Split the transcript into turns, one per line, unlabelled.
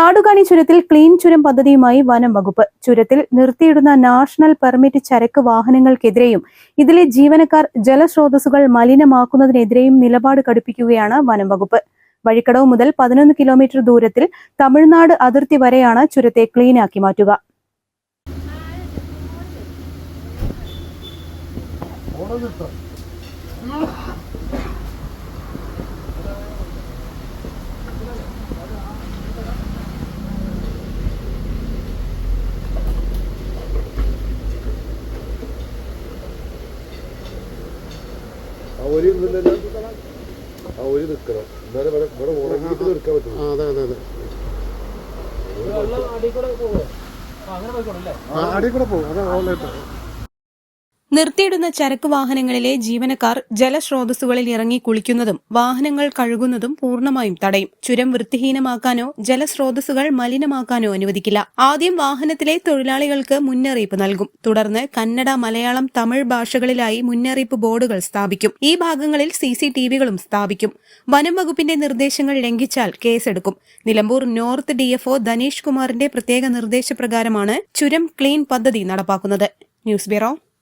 നാടുകാണി ചുരത്തിൽ ക്ലീൻ ചുരം പദ്ധതിയുമായി വനം വകുപ്പ്. ചുരത്തിൽ നിർത്തിയിടുന്ന നാഷണൽ പെർമിറ്റ് ചരക്ക് വാഹനങ്ങൾക്കെതിരെയും ഇതിലെ ജീവനക്കാർ ജലസ്രോതസ്സുകൾ മലിനമാക്കുന്നതിനെതിരെയും നിലപാട് കടുപ്പിക്കുകയാണ് വനം വകുപ്പ്. വഴിക്കടവ് മുതൽ പതിനൊന്ന് കിലോമീറ്റർ ദൂരത്തിൽ തമിഴ്നാട് അതിർത്തി വരെയാണ് ചുരത്തെ ക്ലീനാക്കി മാറ്റുക.
ഒരു ഇന്നില്ലല്ലോ ആ ഒരു നിൽക്കണം എന്നാലും ഇവിടെ ഇവിടെ ഉണങ്ങിയിട്ട് നിൽക്കാൻ പറ്റുള്ളൂ
ആ, അതെ അതെ അതെ. ആ അടിയിൽ കൂടെ പോകും അതെ ഓൺലൈൻ
നിർത്തിയിടുന്ന ചരക്ക് വാഹനങ്ങളിലെ ജീവനക്കാർ ജലസ്രോതസ്സുകളിൽ ഇറങ്ങി കുളിക്കുന്നതും വാഹനങ്ങൾ കഴുകുന്നതും പൂർണമായും തടയും. ചുരം വൃത്തിഹീനമാക്കാനോ ജലസ്രോതസ്സുകൾ മലിനമാക്കാനോ അനുവദിക്കില്ല. ആദ്യം വാഹനത്തിലെ തൊഴിലാളികൾക്ക് മുന്നറിയിപ്പ് നൽകും. തുടർന്ന് കന്നഡ മലയാളം തമിഴ് ഭാഷകളിലായി മുന്നറിയിപ്പ് ബോർഡുകൾ സ്ഥാപിക്കും. ഈ ഭാഗങ്ങളിൽ സി സി ടി വികളും സ്ഥാപിക്കും. വനം വകുപ്പിന്റെ നിർദ്ദേശങ്ങൾ ലംഘിച്ചാൽ കേസെടുക്കും. നിലമ്പൂർ നോർത്ത് ഡിഎഫ്ഒ ധനീഷ് കുമാറിന്റെ പ്രത്യേക നിർദ്ദേശപ്രകാരമാണ് ചുരം ക്ലീൻ പദ്ധതി നടപ്പാക്കുന്നത്. News bureau